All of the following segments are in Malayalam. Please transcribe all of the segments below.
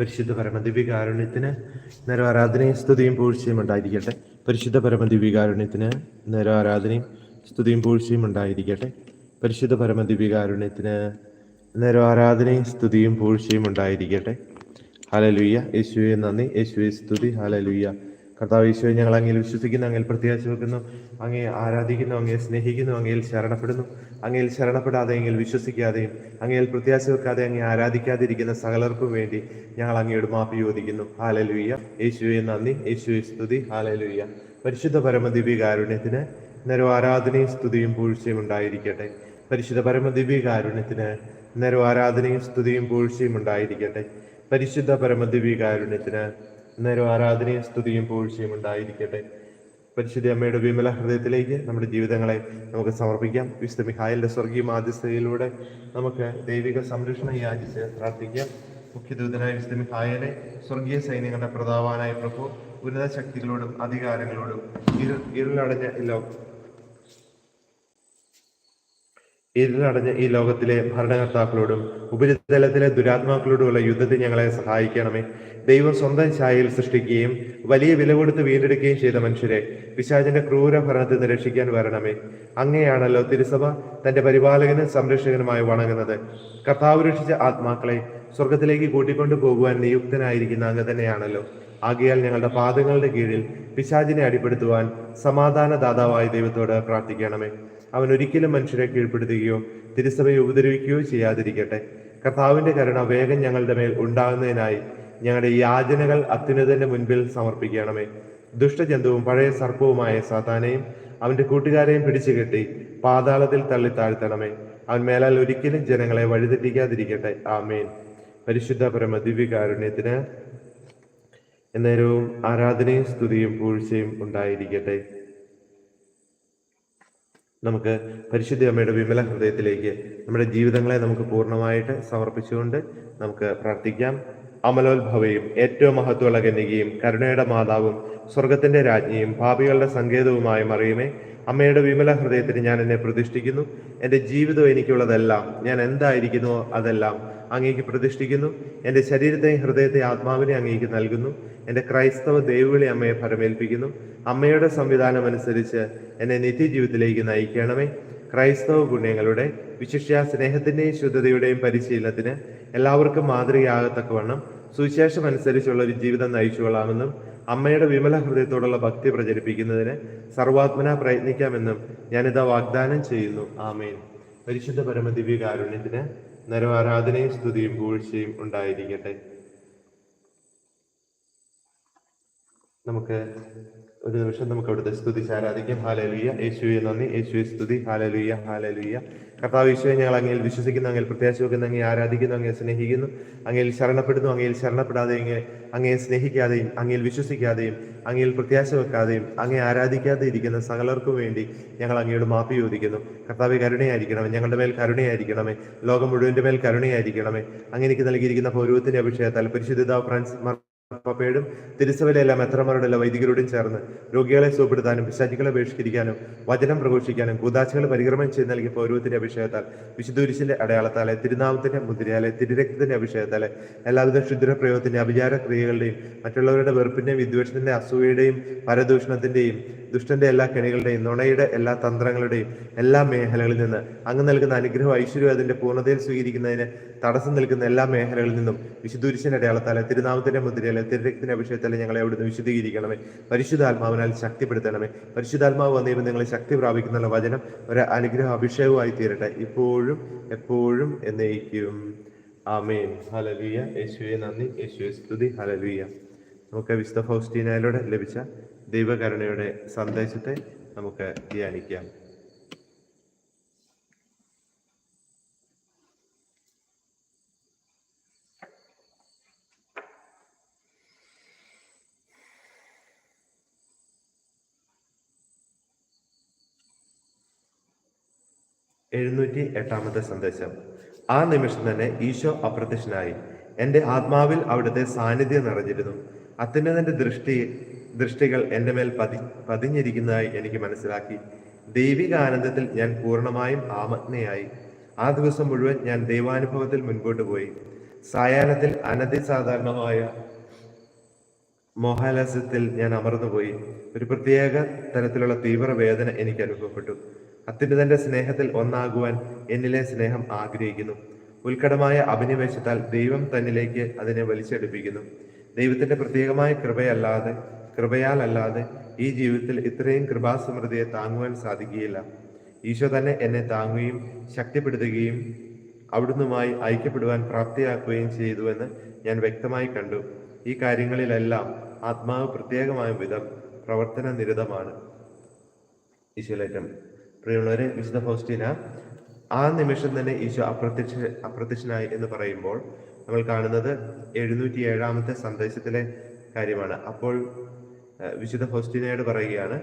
പരിശുദ്ധ പരമദിവ്യകാരുണ്യത്തിന് നേരം ആരാധനയും സ്തുതിയും പൂഴ്ചയും ഉണ്ടായിരിക്കട്ടെ. പരിശുദ്ധ പരമദിവ്യകാരുണ്യത്തിന് നേരം ആരാധനയും സ്തുതിയും പൂഴ്ചയും ഉണ്ടായിരിക്കട്ടെ. പരിശുദ്ധ പരമദിവ്യകാരുണ്യത്തിന് നേരം ആരാധനയും സ്തുതിയും പൂഴ്ചയും ഉണ്ടായിരിക്കട്ടെ. ഹാലലുയ്യ യേശുവെ നന്ദി. യേശുവെ സ്തുതി. ഹാലലുയ്യ കർത്താവ് ഈശോ ഞങ്ങൾ അങ്ങയിൽ വിശ്വസിക്കുന്നു അങ്ങയിൽ പ്രത്യാശ വെക്കുന്നു അങ്ങേ ആരാധിക്കുന്നു അങ്ങയെ സ്നേഹിക്കുന്നു അങ്ങയിൽ ശരണപ്പെടുന്നു. അങ്ങയിൽ ശരണപ്പെടാതെ എങ്കിൽ വിശ്വസിക്കാതെയും അങ്ങയിൽ പ്രത്യാശ വെക്കാതെ അങ്ങേ ആരാധിക്കാതിരിക്കുന്ന സകലർക്കും വേണ്ടി ഞങ്ങൾ അങ്ങയോട് മാപ്പി ചോദിക്കുന്നു. ഹാലലുയ്യ യേശുവെ നന്ദി. യേശുവെ സ്തുതി. ഹാലലുയ്യ പരിശുദ്ധ പരമദിവ്യ കാരുണ്യത്തിന് നേരം ആരാധനയും സ്തുതിയും പൂഴ്ചയും ഉണ്ടായിരിക്കട്ടെ. പരിശുദ്ധ പരമദിവ്യ കാരുണ്യത്തിന് നേരം ആരാധനയും സ്തുതിയും പൂഴ്ചയും ഉണ്ടായിരിക്കട്ടെ. പരിശുദ്ധ പരമദിവ്യ കാരുണ്യത്തിന് നേരം ആരാധനയും സ്തുതിയും പൂഴ്ചയും ഉണ്ടായിരിക്കട്ടെ. പരിശുദ്ധ അമ്മയുടെ വിമല ഹൃദയത്തിലേക്ക് നമ്മുടെ ജീവിതങ്ങളെ നമുക്ക് സമർപ്പിക്കാം. വിശുദ്ധ മിഹായലിന്റെ സ്വർഗീയ മാധ്യസ്ഥതയിലൂടെ നമുക്ക് ദൈവിക സംരക്ഷണം യാചിച്ച് പ്രാർത്ഥിക്കാം. മുഖ്യദൂതനായ വിശുദ്ധ മിഹായലെ സ്വർഗീയ സൈന്യങ്ങളുടെ പ്രതാപനായ പ്രഭു ഉന്നത ശക്തികളോടും അധികാരങ്ങളോടും ഇരു ഇരുളടഞ്ഞ ഈ ഇരുളടഞ്ഞ ഈ ലോകത്തിലെ ഭരണകർത്താക്കളോടും ഉപരിതലത്തിലെ ദുരാത്മാക്കളോടുമുള്ള യുദ്ധത്തിൽ ഞങ്ങളെ സഹായിക്കണമേ. ദൈവം സ്വന്തം ഛായയിൽ സൃഷ്ടിക്കുകയും വലിയ വില കൊടുത്ത് വീണ്ടെടുക്കുകയും ചെയ്ത മനുഷ്യരെ പിശാചിന്റെ ക്രൂര ഭരണത്തിൽ നിന്ന് രക്ഷിക്കാൻ വരണമേ. അങ്ങനെയാണല്ലോ തിരുസഭ തന്റെ പരിപാലകനും സംരക്ഷകനുമായി വണങ്ങുന്നത്. കർത്താവ് രക്ഷിച്ച ആത്മാക്കളെ സ്വർഗത്തിലേക്ക് കൂട്ടിക്കൊണ്ടു പോകുവാൻ നിയുക്തനായിരിക്കുന്ന അങ്ങ് തന്നെയാണല്ലോ. ആകയാൽ ഞങ്ങളുടെ പാദങ്ങളുടെ കീഴിൽ പിശാചിനെ അടിപ്പെടുത്തുവാൻ സമാധാന ദാതാവായ ദൈവത്തോട് പ്രാർത്ഥിക്കണമേ. അവൻ ഒരിക്കലും മനുഷ്യരെ കീഴ്പ്പെടുത്തുകയോ തിരുസഭയെ ഉപദ്രവിക്കുകയോ ചെയ്യാതിരിക്കട്ടെ. കർത്താവിന്റെ കരുണ വേഗം ഞങ്ങളുടെ മേൽ ഉണ്ടാകുന്നതിനായി ഞങ്ങളുടെ യാചനകൾ അത്യുന്നതന്റെ മുൻപിൽ സമർപ്പിക്കണമേ. ദുഷ്ടജന്തുവും പഴയ സർപ്പവുമായ സാത്താനെയും അവന്റെ കൂട്ടുകാരെയും പിടിച്ചു കെട്ടി പാതാളത്തിൽ തള്ളി താഴ്ത്തണമേ. അവൻ മേലാൽ ഒരിക്കലും ജനങ്ങളെ വഴിതെറ്റിക്കാതിരിക്കട്ടെ. ആമേൻ. പരിശുദ്ധ പരമ ദിവ്യകാരുണ്യത്തിന് എന്നേരവും ആരാധനയും സ്തുതിയും പൂഴ്ചയും ഉണ്ടായിരിക്കട്ടെ. നമുക്ക് പരിശുദ്ധ അമ്മയുടെ വിമല ഹൃദയത്തിലേക്ക് നമ്മുടെ ജീവിതങ്ങളെ നമുക്ക് പൂർണമായിട്ട് സമർപ്പിച്ചുകൊണ്ട് നമുക്ക് പ്രാർത്ഥിക്കാം. അമലോത്ഭവയും ഏറ്റവും മഹത്വമുള്ള കന്യകയും കരുണയുടെ മാതാവും സ്വർഗത്തിന്റെ രാജ്ഞിയും പാപികളുടെ സങ്കേതവുമായ മറിയുമേ അമ്മയുടെ വിമല ഹൃദയത്തിന് ഞാൻ എന്നെ പ്രതിഷ്ഠിക്കുന്നു. എന്റെ ജീവിതം എനിക്കുള്ളതെല്ലാം ഞാൻ എന്തായിരിക്കുന്നുവോ അതെല്ലാം അങ്ങേക്ക് പ്രതിഷ്ഠിക്കുന്നു. എന്റെ ശരീരത്തെയും ഹൃദയത്തെ ആത്മാവിനെ അങ്ങേക്ക് നൽകുന്നു. എന്റെ ക്രൈസ്തവ ദൈവവിളി അമ്മയെ ഫലമേൽപ്പിക്കുന്നു അമ്മയുടെ സംവിധാനം അനുസരിച്ച് എന്നെ നിത്യജീവിതത്തിലേക്ക് നയിക്കണമേ. ക്രൈസ്തവ പുണ്യങ്ങളുടെ വിശിഷ്യ സ്നേഹത്തിന്റെയും ശുദ്ധതയുടെയും പരിശീലനത്തിന് എല്ലാവർക്കും മാതൃകയാകത്തക്കവണ്ണം സുവിശേഷം അനുസരിച്ചുള്ള ഒരു ജീവിതം നയിച്ചുകൊള്ളാമെന്നും അമ്മയുടെ വിമല ഹൃദയത്തോടുള്ള ഭക്തി പ്രചരിപ്പിക്കുന്നതിന് സർവാത്മന പ്രയത്നിക്കാമെന്നും ഞാനിതാ വാഗ്ദാനം ചെയ്യുന്നു. ആമേൻ. പരിശുദ്ധ പരമദിവ്യ കാരുണ്യത്തിന് നരവാരാധനയും സ്തുതിയും പൂഴ്ചയും ഉണ്ടായിരിക്കട്ടെ. നമുക്ക് ഒരു നിമിഷം നമുക്ക് അവിടുത്തെ സ്തുതി ആരാധിക്കാം ഹാലലുയ്യ യേശുവെ നന്ദി. യേശുവെ സ്തുതി. ഹാലലുയ്യ ഹാലലുയ്യ കർത്താവ് ഈശോയെ ഞങ്ങൾ അങ്ങയിൽ വിശ്വസിക്കുന്നു അങ്ങയിൽ പ്രത്യാശ വെക്കുന്നു അങ്ങനെ ആരാധിക്കുന്നു അങ്ങയെ സ്നേഹിക്കുന്നു അങ്ങയിൽ ശരണപ്പെടുന്നു അങ്ങയിൽ ശരണപ്പെടാതെ അങ്ങേ അങ്ങയെ സ്നേഹിക്കാതെയും അങ്ങയിൽ വിശ്വസിക്കാതെയും അങ്ങയിൽ പ്രത്യാശ വെക്കാതെയും അങ്ങനെ ആരാധിക്കാതെ ഇരിക്കുന്ന സകലർക്കും വേണ്ടി ഞങ്ങൾ അങ്ങയോട് മാപ്പ് ചോദിക്കുന്നു. കർത്താവ് കരുണയായിരിക്കണമേ. ഞങ്ങളുടെ മേൽ കരുണയായിരിക്കണമേ. ലോകം മുഴുവന്റെ മേൽ കരുണയായിരിക്കണമേ. അങ്ങനെക്ക് നൽകിയിരിക്കുന്ന പൗരവത്തിന്റെ അഭിഷേകത്താൽ പരിശുദ്ധ ഫ്രാൻസിസ് പപ്പയോടും തിരുസഭയിലെല്ലാം എത്രമാരോടെല്ലാം വൈദികരോടും ചേർന്ന് രോഗികളെ സുഖപ്പെടുത്താനും പിശാചികളെ ബഹിഷ്കരിക്കാനും വചനം പ്രഘോഷിക്കാനും കൂതാശികളെ പരിക്രമം ചെയ്ത് നൽകിയ പൗരവത്തിന്റെ അഭിഷേകത്താൽ വിശുദ്ധുരിശിന്റെ അടയാളത്താലെ തിരുനാമത്തിന്റെ മുദ്രയാലെ തിരുരക്തത്തിന്റെ അഭിഷേകത്താലെ എല്ലാവിധ ക്ഷുദ്രപ്രയോഗത്തിന്റെ അഭിചാര ക്രിയകളുടെയും മറ്റുള്ളവരുടെ വെറുപ്പിന്റെയും വിദ്വേഷത്തിന്റെ അസൂയയുടെയും പരദൂഷണത്തിന്റെയും ദുഷ്ടന്റെ എല്ലാ കെണികളുടെയും നുണയുടെ എല്ലാ തന്ത്രങ്ങളുടെയും എല്ലാ മേഖലകളിൽ നിന്ന് അങ്ങ് നൽകുന്ന അനുഗ്രഹം ഐശ്വര്യം അതിന്റെ പൂർണതയിൽ സ്വീകരിക്കുന്നതിന് തടസ്സം നിൽക്കുന്ന എല്ലാ മേഖലകളിൽ നിന്നും വിശുദ്ധുരിശിന്റെ അടയാളത്താലെ തിരുനാമത്തിന്റെ മുദ്രയിലെ തിരുരക്തിന്റെ അഭിഷേകത്തിലെ ഞങ്ങളെ അവിടുന്ന് വിശദീകരിക്കണമേ പരിശുദ്ധാത്മാവിനാൽ ശക്തിപ്പെടുത്തണമേ. പരിശുദ്ധാത്മാവ് വന്നിരുന്ന് നിങ്ങളെ ശക്തി പ്രാപിക്കുന്ന വചനം ഒരു അനുഗ്രഹ അഭിഷേകമായി തീരട്ടെ. ഇപ്പോഴും എപ്പോഴും എന്നേക്കും. ആമേൻ. ഹലലുയ യേശുവെ നന്ദി. യേശുവെ സ്തുതി. ഹലലുയ നമുക്ക് വിശുദ്ധ ഫൗസ്റ്റീനയിലൂടെ ലഭിച്ച ദൈവകരുണയുടെ സന്ദേശത്തെ നമുക്ക് ധ്യാനിക്കാം. എഴുന്നൂറ്റി എട്ടാമത്തെ സന്ദേശം. ആ നിമിഷം തന്നെ ഈശോ അപ്രത്യക്ഷനായി. എന്റെ ആത്മാവിൽ അവിടുത്തെ സാന്നിധ്യം നിറഞ്ഞിരുന്നു. അത്യുന്നതന്റെ ദൃഷ്ടി ദൃഷ്ടികൾ എന്റെ മേൽ പതി പതിഞ്ഞിരിക്കുന്നതായി എനിക്ക് മനസ്സിലാക്കി. ദൈവിക ആനന്ദത്തിൽ ഞാൻ പൂർണമായും ആമഗ്നയായി ആ ദിവസം മുഴുവൻ ഞാൻ ദൈവാനുഭവത്തിൽ മുൻപോട്ട് പോയി. സായാഹ്നത്തിൽ അനതിസാധാരണമായ മോഹാലാസ്യത്തിൽ ഞാൻ അമർന്നുപോയി. ഒരു പ്രത്യേക തരത്തിലുള്ള തീവ്ര വേദന എനിക്ക് അനുഭവപ്പെട്ടു. അത്യുന്നതന്റെ സ്നേഹത്തിൽ ഒന്നാകുവാൻ എന്നിലെ സ്നേഹം ആഗ്രഹിക്കുന്നു. ഉത്കടമായ അഭിനിവേശത്താൽ ദൈവം തന്നിലേക്ക് അതിനെ വലിച്ചെടുപ്പിക്കുന്നു. ദൈവത്തിന്റെ പ്രത്യേകമായ കൃപയല്ലാതെ കൃപയാൽ അല്ലാതെ ഈ ജീവിതത്തിൽ ഇത്രയും കൃപാസമൃദ്ധിയെ താങ്ങുവാൻ സാധിക്കുകയില്ല. ഈശോ തന്നെ എന്നെ താങ്ങുകയും ശക്തിപ്പെടുത്തുകയും അവിടുന്നുമായി ഐക്യപ്പെടുവാൻ പ്രാപ്തിയാക്കുകയും ചെയ്തുവെന്ന് ഞാൻ വ്യക്തമായി കണ്ടു. ഈ കാര്യങ്ങളിലെല്ലാം ആത്മാവ് പ്രത്യേകമായ വിധം പ്രവർത്തന നിരതമാണ് ഈശോലേറ്റം പ്രിയമുള്ളവരെ വിശുദ്ധ ഫൗസ്റ്റീന ആ നിമിഷം തന്നെ ഈശോ അപ്രത്യക്ഷ അപ്രത്യക്ഷനായി എന്ന് പറയുമ്പോൾ നമ്മൾ കാണുന്നത് എഴുന്നൂറ്റി ഏഴാമത്തെ സന്ദേശത്തിലെ കാര്യമാണ്. അപ്പോൾ വിശുദ്ധ ഫൗസ്റ്റീനയോട് പറയുകയാണ്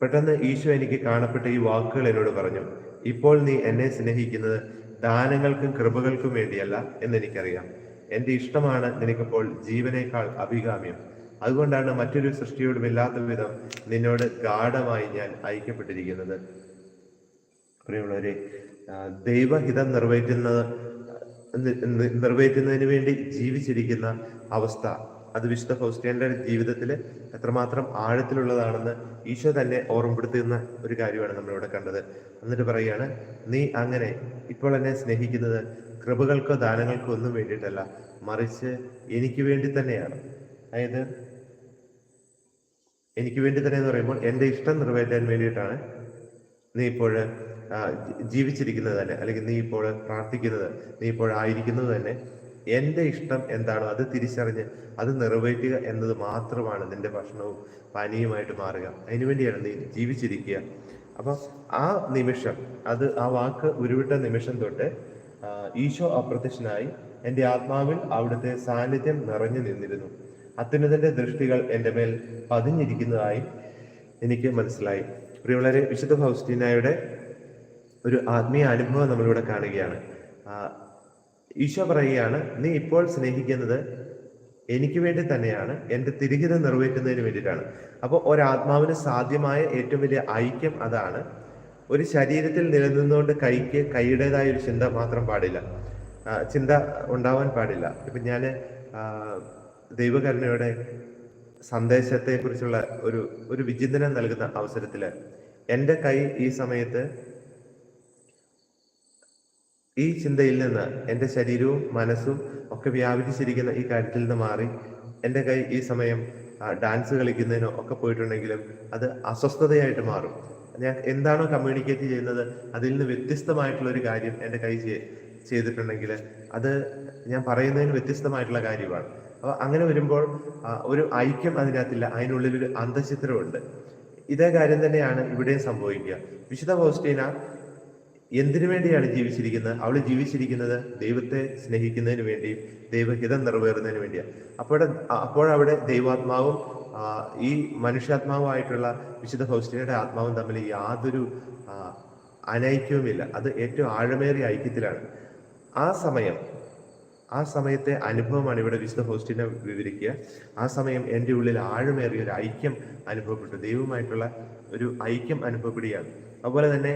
പെട്ടെന്ന് ഈശോ എനിക്ക് കാണപ്പെട്ട ഈ വാക്കുകൾ എന്നോട് പറഞ്ഞു. ഇപ്പോൾ നീ എന്നെ സ്നേഹിക്കുന്നത് ദാനങ്ങൾക്കും കൃപകൾക്കും വേണ്ടിയല്ല എന്നെനിക്കറിയാം. എന്റെ ഇഷ്ടമാണ് നിനക്കിപ്പോൾ ജീവനേക്കാൾ അഭികാമ്യം. അതുകൊണ്ടാണ് മറ്റൊരു സൃഷ്ടിയോടും ഇല്ലാത്ത വിധം നിന്നോട് ഗാഠമായി ഞാൻ ഐക്യപ്പെട്ടിരിക്കുന്നത്. പ്രിയമുള്ളവരെ ദൈവഹിതം നിർവഹിക്കുന്ന നിറവേറ്റുന്നതിന് വേണ്ടി ജീവിച്ചിരിക്കുന്ന അവസ്ഥ അത് വിശുദ്ധ ഫൗസ്റ്റ്യന്റെ ജീവിതത്തിൽ എത്രമാത്രം ആഴത്തിലുള്ളതാണെന്ന് ഈശോ തന്നെ ഓർമ്മപ്പെടുത്തുന്ന ഒരു കാര്യമാണ് നമ്മളിവിടെ കണ്ടത്. എന്നിട്ട് പറയുകയാണ് നീ അങ്ങനെ ഇപ്പോൾ എന്നെ സ്നേഹിക്കുന്നത് കൃപകൾക്കോ ദാനങ്ങൾക്കോ ഒന്നും വേണ്ടിയിട്ടല്ല മറിച്ച് എനിക്ക് വേണ്ടി തന്നെയാണ്. അതായത് എനിക്ക് വേണ്ടി തന്നെ എന്ന് പറയുമ്പോൾ എന്റെ ഇഷ്ടം നിറവേറ്റാൻ വേണ്ടിയിട്ടാണ് നീ ഇപ്പോൾ ജീവിച്ചിരിക്കുന്നത് തന്നെ അല്ലെങ്കിൽ നീ ഇപ്പോൾ പ്രാർത്ഥിക്കുന്നത് നീ ഇപ്പോൾ ആയിരിക്കുന്നത് തന്നെ. എന്റെ ഇഷ്ടം എന്താണോ അത് തിരിച്ചറിഞ്ഞ് അത് നിറവേറ്റുക എന്നത് മാത്രമാണ് നിന്റെ ഭക്ഷണവും പാനീയമായിട്ട് മാറുക. അതിനുവേണ്ടിയാണ് നീ ജീവിച്ചിരിക്കുക. അപ്പം ആ നിമിഷം അത് ആ വാക്ക് ഉരുവിട്ട നിമിഷം തൊട്ട് ഈശോ അപ്രത്യക്ഷനായി എന്റെ ആത്മാവിൽ അവിടുത്തെ സാന്നിധ്യം നിറഞ്ഞു നിന്നിരുന്നു. അത്യുന്നതന്റെ ദൃഷ്ടികൾ എന്റെ മേൽ പതിഞ്ഞിരിക്കുന്നതായി എനിക്ക് മനസ്സിലായി. പ്രിയമുള്ളവരെ വിശുദ്ധ ഫൗസ്റ്റീനായുടെ ഒരു ആത്മീയ അനുഭവം നമ്മളിവിടെ കാണുകയാണ്. ഈശോ പറയുകയാണ് നീ ഇപ്പോൾ സ്നേഹിക്കുന്നത് എനിക്ക് വേണ്ടി തന്നെയാണ്. എന്റെ തിരിഹിത നിറവേറ്റുന്നതിന് വേണ്ടിയിട്ടാണ്. അപ്പോൾ ഒരാത്മാവിന് സാധ്യമായ ഏറ്റവും വലിയ ഐക്യം അതാണ്. ഒരു ശരീരത്തിൽ നിലനിന്നുകൊണ്ട് കൈക്ക് കൈയുടേതായ ഒരു ചിന്ത മാത്രം പാടില്ല. ചിന്ത ഉണ്ടാവാൻ പാടില്ല. ഇപ്പം ഞാൻ ദൈവകരുണയുടെ സന്ദേശത്തെക്കുറിച്ചുള്ള ഒരു ഒരു വിചിന്തനം നൽകുന്ന അവസരത്തിൽ എന്റെ കൈ ഈ സമയത്ത് ഈ ചിന്തയിൽ നിന്ന് എന്റെ ശരീരവും മനസ്സും ഒക്കെ വ്യാപിച്ചിരിക്കുന്ന ഈ കാര്യത്തിൽ നിന്ന് മാറി എന്റെ കൈ ഈ സമയം ഡാൻസ് കളിക്കുന്നതിനോ ഒക്കെ പോയിട്ടുണ്ടെങ്കിലും അത് അസ്വസ്ഥതയായിട്ട് മാറും. ഞാൻ എന്താണോ കമ്മ്യൂണിക്കേറ്റ് ചെയ്യുന്നത് അതിൽ നിന്ന് വ്യത്യസ്തമായിട്ടുള്ള ഒരു കാര്യം എന്റെ കൈ ചെയ്തിട്ടുണ്ടെങ്കിൽ അത് ഞാൻ പറയുന്നതിന് വ്യത്യസ്തമായിട്ടുള്ള കാര്യമാണ്. അപ്പോൾ അങ്ങനെ വരുമ്പോൾ ഒരു ഐക്യം അതിനകത്തില്ല. അതിനുള്ളിൽ ഒരു അന്തചിത്രമുണ്ട്. ഇതേ കാര്യം തന്നെയാണ് ഇവിടെയും സംഭവിക്കുക. വിശുദ്ധ ഹോസ്റ്റീന എന്തിനു വേണ്ടിയാണ് ജീവിച്ചിരിക്കുന്നത്? അവൾ ജീവിച്ചിരിക്കുന്നത് ദൈവത്തെ സ്നേഹിക്കുന്നതിന് വേണ്ടിയും ദൈവഹിതം നിറവേറുന്നതിന് വേണ്ടിയാണ്. അപ്പോൾ അപ്പോഴവിടെ ദൈവാത്മാവും ഈ മനുഷ്യാത്മാവുമായിട്ടുള്ള വിശുദ്ധ ഫൗസ്റ്റീനയുടെ ആത്മാവും തമ്മിൽ യാതൊരു അനൈക്യവുമില്ല. അത് ഏറ്റവും ആഴമേറിയ ഐക്യത്തിലാണ്. ആ സമയം ആ സമയത്തെ അനുഭവമാണ് ഇവിടെ വിശുദ്ധ ഹോസ്റ്റിനെ വിവരിക്കുക. ആ സമയം എന്റെ ഉള്ളിൽ ആഴമേറിയ ഒരു ഐക്യം അനുഭവപ്പെട്ടു. ദൈവവുമായിട്ടുള്ള ഒരു ഐക്യം അനുഭവപ്പെടുകയാണ്. അതുപോലെ തന്നെ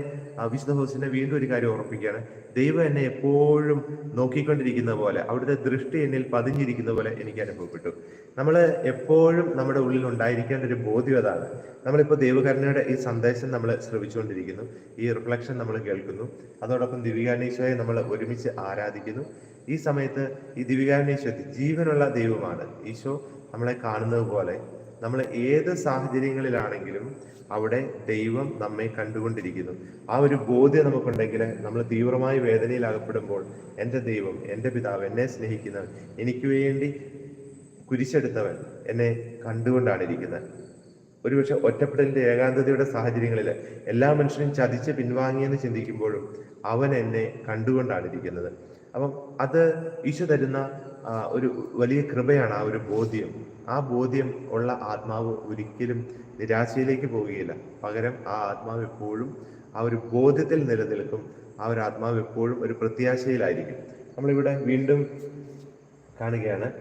വിശുദ്ധ ഹോസിനെ വീണ്ടും ഒരു കാര്യം ഓർപ്പിക്കുകയാണ് ദൈവം എന്നെ എപ്പോഴും നോക്കിക്കൊണ്ടിരിക്കുന്ന പോലെ അവിടുത്തെ ദൃഷ്ടി എന്നിൽ പതിഞ്ഞിരിക്കുന്ന പോലെ എനിക്ക് അനുഭവപ്പെട്ടു. നമ്മൾ എപ്പോഴും നമ്മുടെ ഉള്ളിൽ ഉണ്ടായിരിക്കേണ്ട ഒരു ബോധ്യം അതാണ്. നമ്മളിപ്പോൾ ദൈവകരുണയുടെ ഈ സന്ദേശം നമ്മൾ ശ്രവിച്ചുകൊണ്ടിരിക്കുന്നു. ഈ റിഫ്ലക്ഷൻ നമ്മൾ കേൾക്കുന്നു. അതോടൊപ്പം ദിവികാനീശോയെ നമ്മൾ ഒരുമിച്ച് ആരാധിക്കുന്നു. ഈ സമയത്ത് ഈ ദിവികാനീശോ ജീവനുള്ള ദൈവമാണ്. ഈശോ നമ്മളെ കാണുന്നത് പോലെ നമ്മൾ ഏത് സാഹചര്യങ്ങളിലാണെങ്കിലും അവിടെ ദൈവം നമ്മെ കണ്ടുകൊണ്ടിരിക്കുന്നു. ആ ഒരു ബോധ്യം നമുക്കുണ്ടെങ്കിൽ നമ്മൾ തീവ്രമായി വേദനയിൽ അകപ്പെടുമ്പോൾ എന്റെ ദൈവം എന്റെ പിതാവ് എന്നെ സ്നേഹിക്കുന്നവൻ എനിക്ക് വേണ്ടി കുരിശെടുത്തവൻ എന്നെ കണ്ടുകൊണ്ടാണ് ഇരിക്കുന്നത്. ഒരുപക്ഷെ ഒറ്റപ്പെടലിന്റെ ഏകാന്തതയുടെ സാഹചര്യങ്ങളിൽ എല്ലാ മനുഷ്യരും ചതിച്ച് പിൻവാങ്ങിയെന്ന് ചിന്തിക്കുമ്പോഴും അവൻ എന്നെ കണ്ടുകൊണ്ടാണ് ഇരിക്കുന്നത്. അപ്പം അത് ഈശോ തരുന്ന ഒരു വലിയ കൃപയാണ് ആ ഒരു ബോധ്യം. ആ ബോധ്യം ഉള്ള ആത്മാവ് ഒരിക്കലും നിരാശയിലേക്ക് പോവുകയില്ല. പകരം ആ ആത്മാവ് എപ്പോഴും ആ ഒരു ബോധ്യത്തിൽ നിലനിൽക്കും. ആ ഒരു ആത്മാവ് എപ്പോഴും ഒരു പ്രത്യാശയിലായിരിക്കും. നമ്മളിവിടെ വീണ്ടും കാണുകയാണ്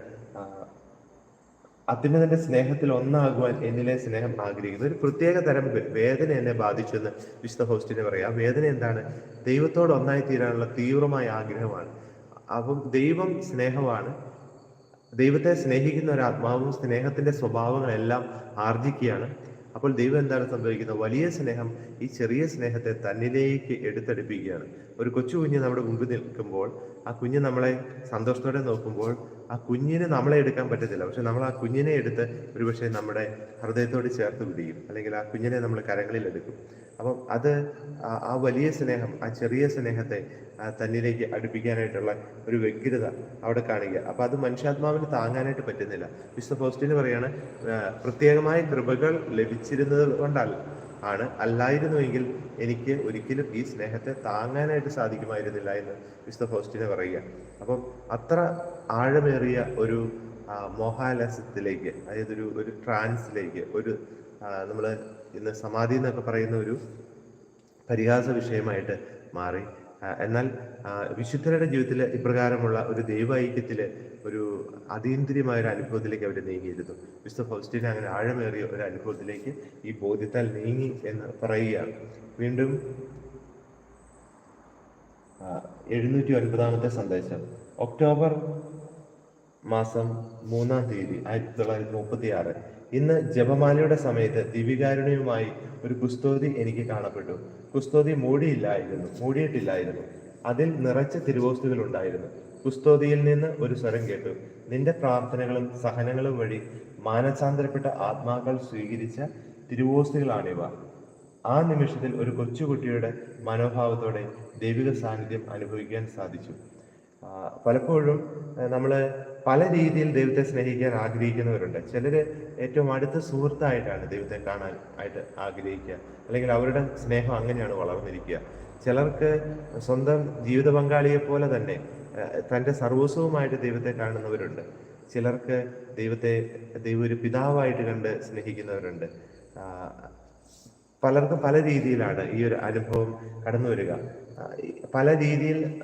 അത്യുന്നതന്റെ സ്നേഹത്തിൽ ഒന്നാകുവാൻ എന്നിലെ സ്നേഹം ആഗ്രഹിക്കുന്നു. ഒരു പ്രത്യേക തരം വേദന എന്നെ ബാധിച്ചു എന്ന് വിശുദ്ധ ഹോസ്റ്റിനെ പറയാം. ആ വേദന എന്താണ്? ദൈവത്തോട് ഒന്നായി തീരാനുള്ള തീവ്രമായ ആഗ്രഹമാണ്. അപ്പം ദൈവം സ്നേഹമാണ്. ദൈവത്തെ സ്നേഹിക്കുന്ന ഒരു ആത്മാവും സ്നേഹത്തിന്റെ സ്വഭാവങ്ങളെല്ലാം ആർജിക്കുകയാണ്. അപ്പോൾ ദൈവം എന്താണ് സംഭവിക്കുന്നത്? വലിയ സ്നേഹം ഈ ചെറിയ സ്നേഹത്തെ തന്നിലേക്ക് എടുത്തെടുപ്പിക്കുകയാണ്. ഒരു കൊച്ചു കുഞ്ഞ് നമ്മുടെ മുമ്പിൽ നിൽക്കുമ്പോൾ ആ കുഞ്ഞ് നമ്മളെ സന്തോഷത്തോടെ നോക്കുമ്പോൾ ആ കുഞ്ഞിനെ നമ്മളെ എടുക്കാൻ പറ്റത്തില്ല. പക്ഷെ നമ്മൾ ആ കുഞ്ഞിനെ എടുത്ത് ഒരുപക്ഷെ നമ്മുടെ ഹൃദയത്തോട് ചേർത്ത് പിടിക്കും അല്ലെങ്കിൽ ആ കുഞ്ഞിനെ നമ്മൾ കരങ്ങളിൽ എടുക്കും. അപ്പം അത് ആ- വലിയ സ്നേഹം ആ ചെറിയ സ്നേഹത്തെ തന്നിലേക്ക് അടുപ്പിക്കാനായിട്ടുള്ള ഒരു വ്യഗ്രത അവിടെ കാണുക അപ്പം അത് മനുഷ്യാത്മാവിന് താങ്ങാനായിട്ട് പറ്റുന്നില്ല. വിശ്വ പോസ്റ്റിന് പറയാണ് പ്രത്യേകമായ കൃപകൾ ലഭിച്ചിരുന്നത് കൊണ്ടല്ല. ആണ്. അല്ലായിരുന്നുവെങ്കിൽ എനിക്ക് ഒരിക്കലും ഈ സ്നേഹത്തെ താങ്ങാനായിട്ട് സാധിക്കുമായിരുന്നില്ല എന്ന് വിശുദ്ധ ഫോസ്റ്റിനെ പറയുക. അപ്പം അത്ര ആഴമേറിയ ഒരു മോഹാലസത്തിലേക്ക് അതായത് ഒരു ഒരു ട്രാൻസിലേക്ക് ഒരു നമ്മൾ ഇന്ന് സമാധി എന്നൊക്കെ പറയുന്ന ഒരു പരിഹാസ വിഷയമായിട്ട് മാറി. എന്നാൽ വിശുദ്ധരുടെ ജീവിതത്തിൽ ഇപ്രകാരമുള്ള ഒരു ദൈവ ഐക്യത്തിൽ ഒരു അതീന്ദ്രിയമായ ഒരു അനുഭവത്തിലേക്ക് അവർ നീങ്ങിയിരുന്നു. വിശുദ്ധ ഫൗസ്റ്റിന് അങ്ങനെ ആഴമേറിയ ഒരു അനുഭവത്തിലേക്ക് ഈ ബോധ്യത്താൽ നീങ്ങി എന്ന് പറയുകയാണ്. വീണ്ടും എഴുന്നൂറ്റി ഒൻപതാമത്തെ സന്ദേശം. ഒക്ടോബർ മാസം മൂന്നാം തീയതി ആയിരത്തി തൊള്ളായിരത്തി മുപ്പത്തി ആറ് ഇന്ന് ജപമാലയുടെ സമയത്ത് ദിവികാരുണ്യവുമായി ഒരു കുസ്തോതി എനിക്ക് കാണപ്പെട്ടു. കുസ്തോതി മൂടിയില്ലായിരുന്നു മൂടിയിട്ടില്ലായിരുന്നു. അതിൽ നിറച്ച തിരുവോസ്തുകൾ ഉണ്ടായിരുന്നു. കുസ്തോതിയിൽ നിന്ന് ഒരു സ്വരം കേട്ടു. നിന്റെ പ്രാർത്ഥനകളും സഹനങ്ങളും വഴി മാനസാന്തരപ്പെട്ട ആത്മാക്കൾ സ്വീകരിച്ച തിരുവോസ്തികളാണിവ. ആ നിമിഷത്തിൽ ഒരു കൊച്ചുകുട്ടിയുടെ മനോഭാവത്തോടെ ദൈവിക സാന്നിധ്യം അനുഭവിക്കാൻ സാധിച്ചു. പലപ്പോഴും നമ്മൾ പല രീതിയിൽ ദൈവത്തെ സ്നേഹിക്കാൻ ആഗ്രഹിക്കുന്നവരുണ്ട്. ചിലർ ഏറ്റവും അടുത്ത സുഹൃത്തായിട്ടാണ് ദൈവത്തെ കാണാൻ ആയിട്ട് ആഗ്രഹിക്കുക. അല്ലെങ്കിൽ അവരുടെ സ്നേഹം അങ്ങനെയാണ് വളർന്നിരിക്കുക. ചിലർക്ക് സ്വന്തം ജീവിത പങ്കാളിയെ പോലെ തന്നെ തന്റെ സർവസ്വവുമായിട്ട് ദൈവത്തെ കാണുന്നവരുണ്ട്. ചിലർക്ക് ദൈവത്തെ ദൈവം ഒരു പിതാവായിട്ട് കണ്ട് സ്നേഹിക്കുന്നവരുണ്ട്. പലർക്കും പല രീതിയിലാണ് ഈ ഒരു അനുഭവം കടന്നു വരിക. പല രീതിയിൽ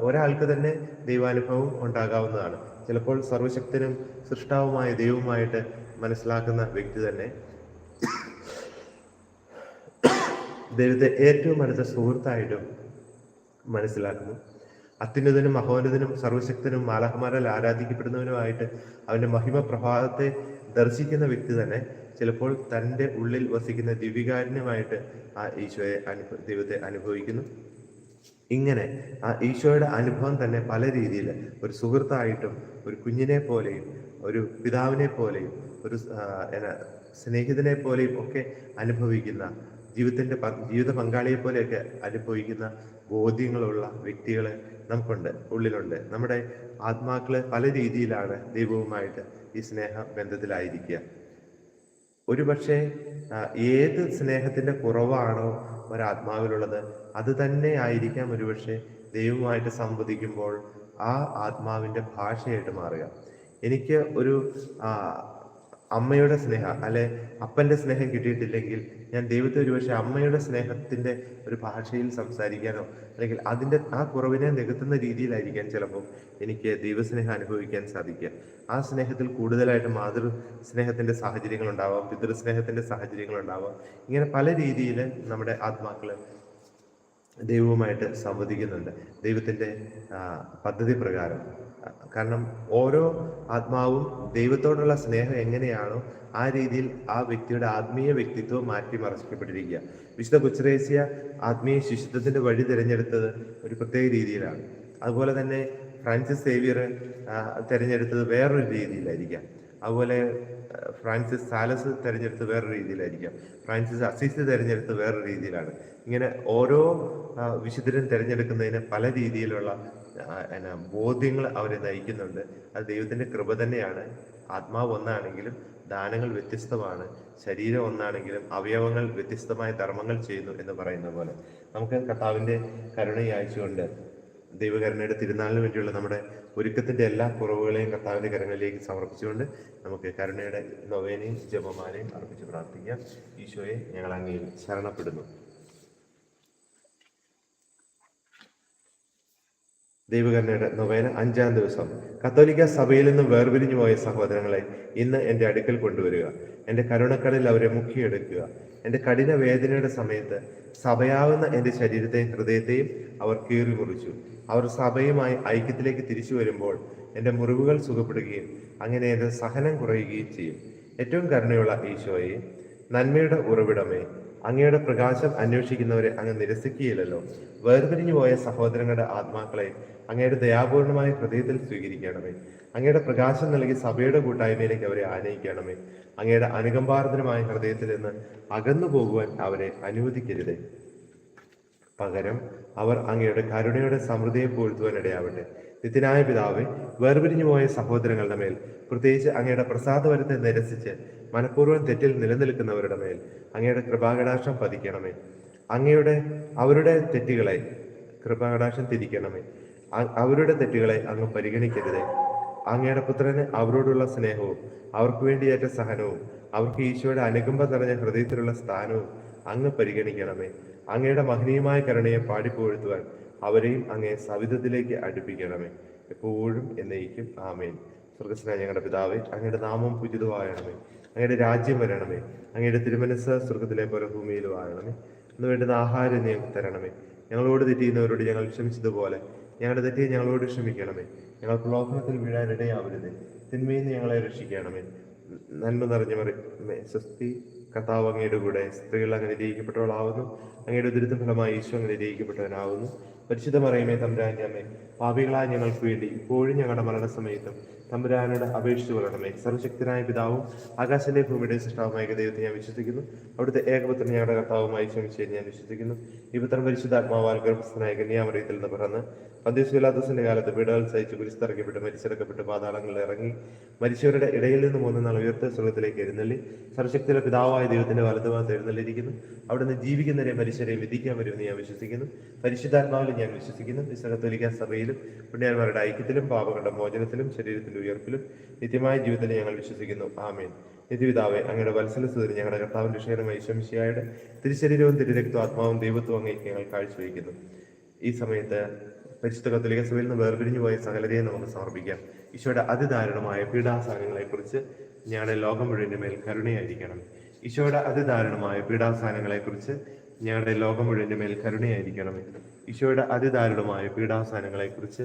ഒരാൾക്ക് തന്നെ ദൈവാനുഭവം ഉണ്ടാകാവുന്നതാണ്. ചിലപ്പോൾ സർവശക്തനും സൃഷ്ടാവുമായ ദൈവവുമായിട്ട് മനസ്സിലാക്കുന്ന വ്യക്തി തന്നെ ദൈവത്തെ ഏറ്റവും അടുത്ത സുഹൃത്തായിട്ടും മനസ്സിലാക്കുന്നു. അത്യുന്നതനും മഹോന്നതനും സർവശക്തനും മാലാഹമാരാൽ ആരാധിക്കപ്പെടുന്നവനുമായിട്ട് അവന്റെ മഹിമ പ്രഭാതത്തെ ദർശിക്കുന്ന വ്യക്തി തന്നെ ചിലപ്പോൾ തന്റെ ഉള്ളിൽ വസിക്കുന്ന ദിവികാരനുമായിട്ട് ആ ഈശോയെ അനുഭ ദൈവത്തെ അനുഭവിക്കുന്നു. ഇങ്ങനെ ആ ഈശോയുടെ അനുഭവം തന്നെ പല രീതിയിൽ ഒരു സുഹൃത്തായിട്ടും ഒരു കുഞ്ഞിനെ പോലെയും ഒരു പിതാവിനെ പോലെയും ഒരു സ്നേഹിതനെ പോലെയും ഒക്കെ അനുഭവിക്കുന്ന ജീവിതത്തിന്റെ ജീവിത പങ്കാളിയെ പോലെയൊക്കെ അനുഭവിക്കുന്ന ബോധ്യങ്ങളുള്ള വ്യക്തികളെ നമുക്കുണ്ട് ഉള്ളിലുണ്ട്. നമ്മുടെ ആത്മാക്കൾ പല രീതിയിലാണ് ദൈവവുമായിട്ട് ഈ സ്നേഹ ബന്ധത്തിലായിരിക്കുക ഒരുപക്ഷെ ഏത് സ്നേഹത്തിന്റെ കുറവാണോ ഒരാത്മാവിലുള്ളത് അത് തന്നെ ആയിരിക്കാം ഒരുപക്ഷെ ദൈവവുമായിട്ട് സംവദിക്കുമ്പോൾ ആ ആത്മാവിന്റെ ഭാഷയായിട്ട് മാറുക. എനിക്ക് ഒരു അമ്മയുടെ സ്നേഹം അല്ലെ അപ്പന്റെ സ്നേഹം കിട്ടിയിട്ടില്ലെങ്കിൽ ഞാൻ ദൈവത്തെ ഒരുപക്ഷെ അമ്മയുടെ സ്നേഹത്തിന്റെ ഒരു ഭാഷയിൽ സംസാരിക്കാനോ അല്ലെങ്കിൽ അതിന്റെ ആ കുറവിനെ നികത്തുന്ന രീതിയിലായിരിക്കാൻ ചിലപ്പോൾ എനിക്ക് ദൈവസ്നേഹം അനുഭവിക്കാൻ സാധിക്കുക. ആ സ്നേഹത്തിൽ കൂടുതലായിട്ട് മാതൃ സ്നേഹത്തിന്റെ സാഹചര്യങ്ങൾ ഉണ്ടാവാം പിതൃസ്നേഹത്തിന്റെ സാഹചര്യങ്ങൾ ഉണ്ടാവാം. ഇങ്ങനെ പല രീതിയിൽ നമ്മുടെ ആത്മാക്കൾ ദൈവവുമായിട്ട് സംവദിക്കുന്നുണ്ട്. ദൈവത്തിന്റെ ആ, പദ്ധതി പ്രകാരം. കാരണം ഓരോ ആത്മാവും ദൈവത്തോടുള്ള സ്നേഹം എങ്ങനെയാണോ ആ രീതിയിൽ ആ വ്യക്തിയുടെ ആത്മീയ വ്യക്തിത്വം മാറ്റിമറിക്കപ്പെട്ടിരിക്കുക. വിശുദ്ധ കുച്ചറേസ്യ ആത്മീയ ശിശുത്വത്തിന്റെ വഴി തിരഞ്ഞെടുത്തത് ഒരു പ്രത്യേക രീതിയിലാണ്. അതുപോലെ തന്നെ ഫ്രാൻസിസ് സേവിയർ തിരഞ്ഞെടുത്തത് വേറൊരു രീതിയിലായിരിക്കാം. അതുപോലെ ഫ്രാൻസിസ് സാലസ് തിരഞ്ഞെടുത്ത് വേറൊരു രീതിയിലായിരിക്കാം. ഫ്രാൻസിസ് അസീസ് തിരഞ്ഞെടുത്ത് വേറൊരു രീതിയിലാണ്. ഇങ്ങനെ ഓരോ വിശുദ്ധരും തിരഞ്ഞെടുക്കുന്നതിന് പല രീതിയിലുള്ള എന്നാ ബോധ്യങ്ങൾ അവരെ നയിക്കുന്നുണ്ട്. അത് ദൈവത്തിന്റെ കൃപ തന്നെയാണ്. ആത്മാവ് ഒന്നാണെങ്കിലും ദാനങ്ങൾ വ്യത്യസ്തമാണ്. ശരീരം ഒന്നാണെങ്കിലും അവയവങ്ങൾ വ്യത്യസ്തമായ ധർമ്മങ്ങൾ ചെയ്യുന്നു എന്ന് പറയുന്ന പോലെ. നമുക്ക് കർത്താവിന്റെ കരുണയെ അയച്ചുകൊണ്ട് ദൈവകരുണയുടെ തിരുനാളിന് വേണ്ടിയുള്ള നമ്മുടെ ഒരുക്കത്തിന്റെ എല്ലാ കുറവുകളെയും കർത്താവിന്റെ കരങ്ങളിലേക്ക് സമർപ്പിച്ചുകൊണ്ട് നമുക്ക് കരുണയുടെ നൊവേനയും ജപമാലയും അർപ്പിച്ച് പ്രാർത്ഥിക്കാം. ഈശോയെ ഞങ്ങൾ അങ്ങയിൽ ശരണപ്പെടുന്നു. ദൈവകരുണയുടെ നൊവേന അഞ്ചാം ദിവസം. കത്തോലിക്ക സഭയിൽ നിന്ന് വേർപിരിഞ്ഞു പോയ സഹോദരങ്ങളെ ഇന്ന് എന്റെ അടുക്കൽ കൊണ്ടുവരിക. എന്റെ കരുണക്കടലിൽ അവരെ മുക്കിയെടുക്കുക. എന്റെ കഠിന വേദനയുടെ സമയത്ത് സഭയാവുന്ന എന്റെ ശരീരത്തെയും ഹൃദയത്തെയും അവർ കീറി മുറിച്ചു അവർ സഭയുമായി ഐക്യത്തിലേക്ക് തിരിച്ചു വരുമ്പോൾ എന്റെ മുറിവുകൾ സുഖപ്പെടുകയും അങ്ങനെ എന്റെ സഹനം കുറയുകയും ചെയ്യും. ഏറ്റവും കരുണയുള്ള ഈശോയെ നന്മയുടെ ഉറവിടമേ അങ്ങയുടെ പ്രകാശം അന്വേഷിക്കുന്നവരെ അങ്ങ് നിരസിക്കുകയില്ലല്ലോ. വേർപിരിഞ്ഞു പോയ സഹോദരങ്ങളുടെ ആത്മാക്കളെ അങ്ങയുടെ ദയാപൂർണമായ ഹൃദയത്തിൽ സ്വീകരിക്കണമേ. അങ്ങയുടെ പ്രകാശം നൽകി സഭയുടെ കൂട്ടായ്മയിലേക്ക് അവരെ ആനയിക്കണമേ. അങ്ങയുടെ അനുകമ്പാർദ്ദനമായ ഹൃദയത്തിൽ നിന്ന് അകന്നു പോകുവാൻ അവരെ അനുവദിക്കരുതേ. പകരം അവർ അങ്ങയുടെ കരുണയുടെ സമൃദ്ധിയെ പൂഴ്ത്തുവാൻ ഇടയാവട്ടെ. നിത്യനായ പിതാവെ വേർപിരിഞ്ഞു പോയ സഹോദരങ്ങളുടെ മേൽ പ്രത്യേകിച്ച് അങ്ങയുടെ പ്രസാദവരത്തെ നിരസിച്ച് മനഃപൂർവം തെറ്റിൽ നിലനിൽക്കുന്നവരുടെ മേൽ അങ്ങയുടെ കൃപാകടാക്ഷം പതിക്കണമേ. അങ്ങയുടെ അവരുടെ തെറ്റുകളെ കൃപാകടാക്ഷം തിരിക്കണമേ. അവരുടെ തെറ്റുകളെ അങ്ങ് പരിഗണിക്കരുതേ. അങ്ങയുടെ പുത്രന് അവരോടുള്ള സ്നേഹവും അവർക്ക് വേണ്ടിയേറ്റ സഹനവും അവർക്ക് ഈശോയുടെ അനുകമ്പ നിറഞ്ഞ ഹൃദയത്തിലുള്ള സ്ഥാനവും അങ്ങ് പരിഗണിക്കണമേ. അങ്ങയുടെ മഹനീയമായ കരുണയെ പാടിപ്പുകഴ്ത്തുവാൻ അവരെയും അങ്ങേ സവിധത്തിലേക്ക് അടുപ്പിക്കണമേ. എപ്പോഴും എന്നേക്കും. ആമേൻ. സ്വർഗസ്നായ ഞങ്ങളുടെ പിതാവേ അങ്ങയുടെ നാമം പുതിയതുമായണമേ അങ്ങയുടെ രാജ്യം വരണമേ. അങ്ങയുടെ തിരുമനസ് സ്വർഗത്തിലെ പോലെ ഭൂമിയിലും ആകണമേ. എന്ന് വേണ്ടുന്ന ആഹാരം തരണമേ. ഞങ്ങളോട് തെറ്റിയുന്നവരോട് ഞങ്ങൾ ക്ഷമിച്ചതുപോലെ ഞങ്ങളുടെ തെറ്റിയെ ഞങ്ങളോട് ക്ഷമിക്കണമേ. ഞങ്ങൾ പ്രലോഭനത്തിൽ വീഴാനിടയാവരുത് തിന്മയിൽ നിന്ന് ഞങ്ങളെ രക്ഷിക്കണമേ. നന്മ നിറഞ്ഞു മറിയമേ സ്വസ്തി കർത്താവ് അങ്ങയുടെ കൂടെ. സ്ത്രീകൾ അങ്ങനെ ജയിക്കപ്പെട്ടവളാവുന്നു അങ്ങയുടെ ദുരിതം ഫലമായി ഈശോ അങ്ങനെ ജയിക്കപ്പെട്ടവനാവുന്നു പരിശുദ്ധമറിയമേ അമ്മേ പാപികളായ ഞങ്ങൾക്ക് വേണ്ടി ഇപ്പോഴും ഞങ്ങളുടെ മരണസമയത്തും തമ്പുരാനോട് അപേക്ഷിച്ചു കൊള്ളണമേ. സർവശക്തനായ പിതാവും ആകാശത്തെ ഭൂമിയുടെ സൃഷ്ടാവുമായ ദൈവത്തെ ഞാൻ വിശ്വസിക്കുന്നു. അവിടുത്തെ ഏകപുത്രൻ ഞങ്ങളുടെ കർത്താവുമായി ക്ഷമിച്ചു ഞാൻ വിശ്വസിക്കുന്നു. ഈ പുത്രൻ പരിശുദ്ധാത്മാവാൽ ഗർഭസ്ഥനായ കന്യാമറിയത്തിൽ നിന്ന് പിറന്ന് പന്തിസ്വലാദസിന്റെ കാലത്ത് വീടുകൾ സഹിച്ച് കുരിസ്തറക്കപ്പെട്ട് മരിച്ചിറക്കപ്പെട്ട് പാതാളങ്ങളിൽ ഇറങ്ങി മരിച്ചവരുടെ ഇടയിൽ നിന്ന് മൂന്ന് നാൾ ഉയർത്ത സ്വർഗത്തിലേക്ക് എഴുന്നള്ളി. സർവശക്തിയുടെ പിതാവായ ദൈവത്തിന്റെ വലതുഭാഗത്ത് എഴുന്നള്ളിയിരിക്കുന്നു. അവിടുന്ന് ജീവിക്കുന്നവരെ മരിച്ചവരെ വിധിക്കാൻ വരുമെന്ന് ഞാൻ വിശ്വസിക്കുന്നു. പരിശുദ്ധാത്മാവിലും ഞാൻ വിശ്വസിക്കുന്നു. വിശ്വകത്തോലിക്ക സഭയിലും പുണ്യന്മാരുടെ ഐക്യത്തിലും പാപങ്ങളുടെ മോചനത്തിലും ശരീരത്തിന്റെ ഉയർപ്പിലും നിത്യമായ ജീവിതത്തിൽ ഞങ്ങൾ വിശ്വസിക്കുന്നു. ആമേൻ. നിത്യപിതാവെ അങ്ങയുടെ വത്സലസുതരി ഞങ്ങളുടെ കർത്താവിന്റെ ക്ഷേത്രമായി ശംശിയായുടെ തിരുശരീരവും തിരുരക്തവും ആത്മാവും ദൈവത്വം അങ്ങേക്ക് ഞങ്ങൾ കാഴ്ചവെക്കുന്നു ഈ സമയത്ത് പരിശുദ്ധ കത്തോലിക്ക സഭയിൽ നിന്ന് വേർപിരിഞ്ഞു പോയ സകലതയെ നമുക്ക് സമർപ്പിക്കാം. ഈശോയുടെ അതിദാരുണമായ പീഡാസാനങ്ങളെക്കുറിച്ച് ഞങ്ങളുടെ ലോകം മുഴുവന്റെ മേൽ കരുണയായിരിക്കണം. ഈശോയുടെ അതിദാരുണമായ പീഡാസാനങ്ങളെക്കുറിച്ച് ഞങ്ങളുടെ ലോകം മുഴുവന്റെ മേൽ കരുണയായിരിക്കണം. ഈശോയുടെ അതിദാരുണമായ പീഡാസനങ്ങളെ കുറിച്ച്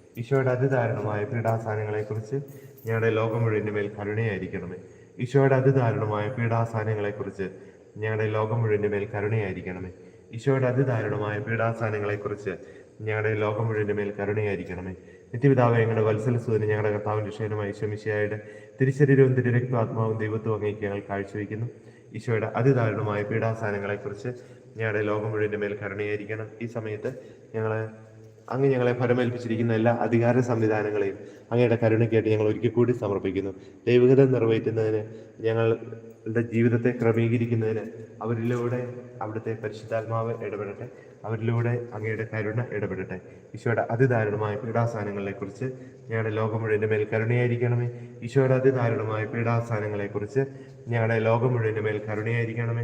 ഈശോയുടെ അതിദാരുണമായ പീഡാസാനങ്ങളെക്കുറിച്ച് ഞങ്ങളുടെ ലോകം മുഴുവന്റെ മേൽ കരുണയായിരിക്കണമേ. ഈശോയുടെ അതിദാരുണമായ പീഡാസാനങ്ങളെക്കുറിച്ച് ഞങ്ങളുടെ ലോകം മുഴുവന്റെ മേൽ കരുണയായിരിക്കണമേ. ഈശോയുടെ അതിദാരുണമായ പീഡാസാനങ്ങളെക്കുറിച്ച് ഞങ്ങളുടെ ലോകം മുഴുവന്റെ മേൽ കരുണയായിരിക്കണമേ. നിത്യപിതാവ് ഞങ്ങളുടെ വത്സല സൂര്യൻ ഞങ്ങളുടെ കർത്താവിന്റെ ക്ഷേത്രമായി ശമിശയായുടെ തിരുശരീരവും തിരുരക്തവും ആത്മാവും ദൈവത്വം അങ്ങേക്ക് ഞങ്ങൾ കാഴ്ചവെക്കുന്നു ഈശോയുടെ അതിദാരുണമായ പീഡാസാനങ്ങളെക്കുറിച്ച് ഞങ്ങളുടെ ലോകം മുഴുവന്റെ മേൽ കരുണയായിരിക്കണം. ഈ സമയത്ത് ഞങ്ങൾ അങ്ങ് ഞങ്ങളെ ഫലമേൽപ്പിച്ചിരിക്കുന്ന എല്ലാ അധികാര സംവിധാനങ്ങളെയും അങ്ങയുടെ കരുണയ്ക്കായിട്ട് ഞങ്ങൾ ഒരിക്കൽ കൂടി സമർപ്പിക്കുന്നു. ദൈവഗത നിറവേറ്റുന്നതിന് ഞങ്ങളുടെ ജീവിതത്തെ ക്രമീകരിക്കുന്നതിന് അവരിലൂടെ അവിടുത്തെ പരിശുദ്ധാത്മാവ് ഇടപെടട്ടെ. അവരിലൂടെ അങ്ങയുടെ കരുണ ഇടപെടട്ടെ. ഈശോയുടെ അതിദാരുണമായ പീഡാസാനങ്ങളെക്കുറിച്ച് ഞങ്ങളുടെ ലോകം മുഴുവന്റെ മേൽ കരുണയായിരിക്കണമേ. ഈശോയുടെ അതിദാരുണമായ പീഡാസാനങ്ങളെക്കുറിച്ച് ഞങ്ങളുടെ ലോകം മുഴുവന്റെ മേൽ കരുണയായിരിക്കണമേ.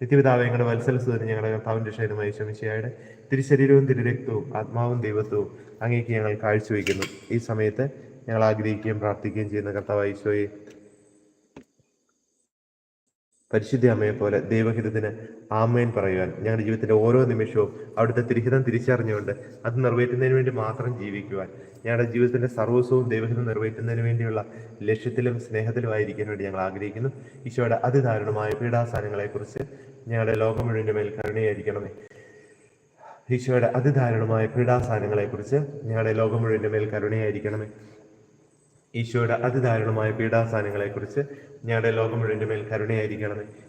നിത്യപിതാവ് ഞങ്ങളുടെ വത്സലസുതന് ഞങ്ങളുടെ കർത്താവിന്റെ ക്ഷേമമായി ശമിശയായുടെ തിരുശരീരവും തിരുരക്തവും ആത്മാവും ദൈവത്വവും അങ്ങേക്ക് ഞങ്ങൾ കാഴ്ചവെക്കുന്നു ഈ സമയത്ത് ഞങ്ങൾ ആഗ്രഹിക്കുകയും പ്രാർത്ഥിക്കുകയും ചെയ്യുന്ന കർത്താവ് ഈശോയെ പരിശുദ്ധ അമ്മയെ പോലെ ദൈവഹിതത്തിന് ആമേൻ പറയുവാൻ ഞങ്ങളുടെ ജീവിതത്തിന്റെ ഓരോ നിമിഷവും അവിടുത്തെ തിരിഹിതം തിരിച്ചറിഞ്ഞുകൊണ്ട് അത് നിറവേറ്റുന്നതിന് വേണ്ടി മാത്രം ജീവിക്കുവാൻ. ഞങ്ങളുടെ ജീവിതത്തിന്റെ സർവസ്വവും ദൈവഹിതം നിറവേറ്റുന്നതിന് വേണ്ടിയുള്ള ലക്ഷ്യത്തിലും സ്നേഹത്തിലും ആയിരിക്കാൻ വേണ്ടി ഞങ്ങൾ ആഗ്രഹിക്കുന്നു. ഈശോയുടെ അതിദാരുണമായ പീഡാസാനങ്ങളെക്കുറിച്ച് ഞങ്ങളുടെ ലോകം മുഴുവന്റെ മേൽ കരുണയായിരിക്കണമേ. ഈശോയുടെ അതിദാരുണമായ പീഡാസാനങ്ങളെക്കുറിച്ച് ഞങ്ങളുടെ ലോകം മുഴുവന്റെ മേൽ കരുണയായിരിക്കണമേ. ഈശോയുടെ അതിദാരുണമായ പീഡാസാനങ്ങളെക്കുറിച്ച് ഞങ്ങളുടെ ലോകം മുഴുവന്റെ മേൽ കരുണയായിരിക്കണമേ.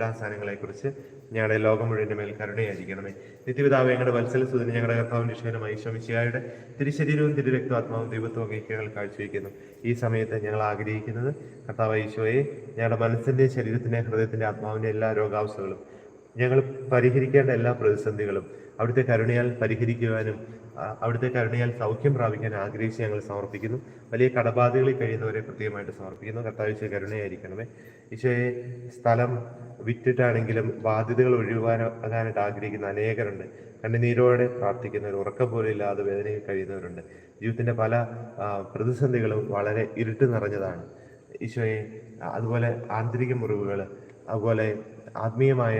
പീഡാസാനങ്ങളെക്കുറിച്ച് ഞങ്ങളുടെ ലോകം മുഴുവന്റെ മേൽ കരുണയായിരിക്കണമേ. നിത്യപിതാവ് ഞങ്ങളുടെ വത്സല സുതിന് ഞങ്ങളുടെ കർത്താവും ഈശ്വരമായി ശ്രമിച്ചയായുടെ തിരുശരീരവും തിരുരക്താത്മാവും ദൈവത്വം ഞങ്ങൾ കാഴ്ചവെക്കുന്നു ഈ സമയത്ത് ഞങ്ങൾ ആഗ്രഹിക്കുന്നത് കർത്താവ് ഈശോയെ ഞങ്ങളുടെ മനസ്സിന്റെ ശരീരത്തിന്റെ ഹൃദയത്തിന്റെ ആത്മാവിന്റെ എല്ലാ രോഗാവസ്ഥകളും ഞങ്ങൾ പരിഹരിക്കേണ്ട എല്ലാ പ്രതിസന്ധികളും അവിടുത്തെ കരുണയാൽ പരിഹരിക്കുവാനും അവിടുത്തെ കരുണയാൽ സൗഖ്യം പ്രാപിക്കാൻ ആഗ്രഹിച്ച് ഞങ്ങൾ സമർപ്പിക്കുന്നു. വലിയ കടബാധകളിൽ കഴിയുന്നവരെ പ്രത്യേകമായിട്ട് സമർപ്പിക്കുന്നു. കർത്താവിശ്വ കരുണയായിരിക്കണമേ. ഈശോയെ സ്ഥലം വിറ്റിട്ടാണെങ്കിലും ബാധ്യതകൾ ഒഴിവാകാനായിട്ട് ആഗ്രഹിക്കുന്ന അനേകരുണ്ട്. കണ്ണുനീരോടെ പ്രാർത്ഥിക്കുന്നവർ ഉറക്കം പോലും ഇല്ലാതെ വേദനയിൽ കഴിയുന്നവരുണ്ട്. ജീവിതത്തിന്റെ പല പ്രതിസന്ധികളും വളരെ ഇരുട്ട് നിറഞ്ഞതാണ്. ഈശോയെ അതുപോലെ ആന്തരിക മുറിവുകൾ അതുപോലെ ആത്മീയമായ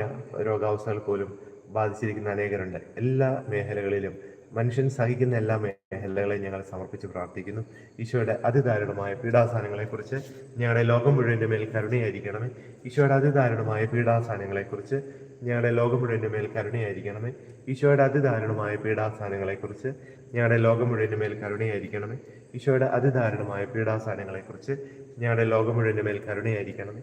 രോഗാവസ്ഥകൾ പോലും ബാധിച്ചിരിക്കുന്ന അനേകരുണ്ട്. എല്ലാ മേഖലകളിലും മനുഷ്യൻ സഹിക്കുന്ന എല്ലാ മേഖലകളെയും ഞങ്ങൾ സമർപ്പിച്ച് പ്രാർത്ഥിക്കുന്നു. ഈശോയുടെ അതിദാരുണമായ പീഡാസാനങ്ങളെക്കുറിച്ച് ഞങ്ങളുടെ ലോകം മുഴുവന്റെ മേൽ കരുണയായിരിക്കണമേ. ഈശോയുടെ അതിദാരുണമായ പീഡാസാനങ്ങളെക്കുറിച്ച് ഞങ്ങളുടെ ലോകം മുഴുവന്റെ മേൽ കരുണയായിരിക്കണമേ. ഈശോയുടെ അതിദാരുണമായ പീഡാസാനങ്ങളെക്കുറിച്ച് ഞങ്ങളുടെ ലോകം മുഴുവന്റെ മേൽ കരുണയായിരിക്കണമേ. ഈശോയുടെ അതിദാരുണമായ പീഡാസാനങ്ങളെക്കുറിച്ച് ഞങ്ങളുടെ ലോകം മുഴുവന്റെ മേൽ കരുണയായിരിക്കണമേ.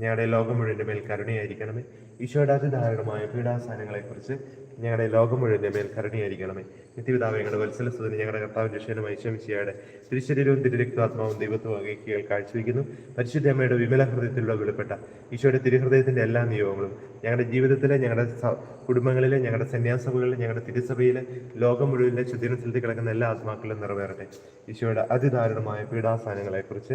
ഞങ്ങളുടെ ലോകം മുഴുവന്റെ മേൽ കരുണയായിരിക്കണമേ. ഈശോയുടെ അതിദാരുണമായ പീഡാസാനങ്ങളെക്കുറിച്ച് ഞങ്ങളുടെ ലോകം മുഴുവന്റെ മേൽ കരുണയായിരിക്കണമേ. നിത്യപിതാവ് ഞങ്ങളുടെ വത്സല സുതന് ഞങ്ങളുടെ കർത്താവ് രക്ഷകനുമായി ശമിശിയായുടെ തിരുശരീരവും തിരുരക്താത്മാവും ദൈവത്വം അകേക്കികൾ കാഴ്ചവെക്കുന്നു പരിശുദ്ധ അമ്മയുടെ വിമല ഹൃദയത്തിലൂടെ വെളിപ്പെട്ട ഈശോയുടെ തിരുഹൃദയത്തിന്റെ എല്ലാ നിയോഗങ്ങളും ഞങ്ങളുടെ ജീവിതത്തിലെ ഞങ്ങളുടെ കുടുംബങ്ങളിലെ ഞങ്ങളുടെ സന്യാസഭകളിലെ ഞങ്ങളുടെ തിരുസഭയിലെ ലോകം മുഴുവനിലെ ശുദ്ധീകരണ സ്ഥലത്ത് കിടക്കുന്ന എല്ലാ ആത്മാക്കളും നിറവേറട്ടെ. ഈശോയുടെ അതിദാരുണമായ പീഡാസാനങ്ങളെക്കുറിച്ച്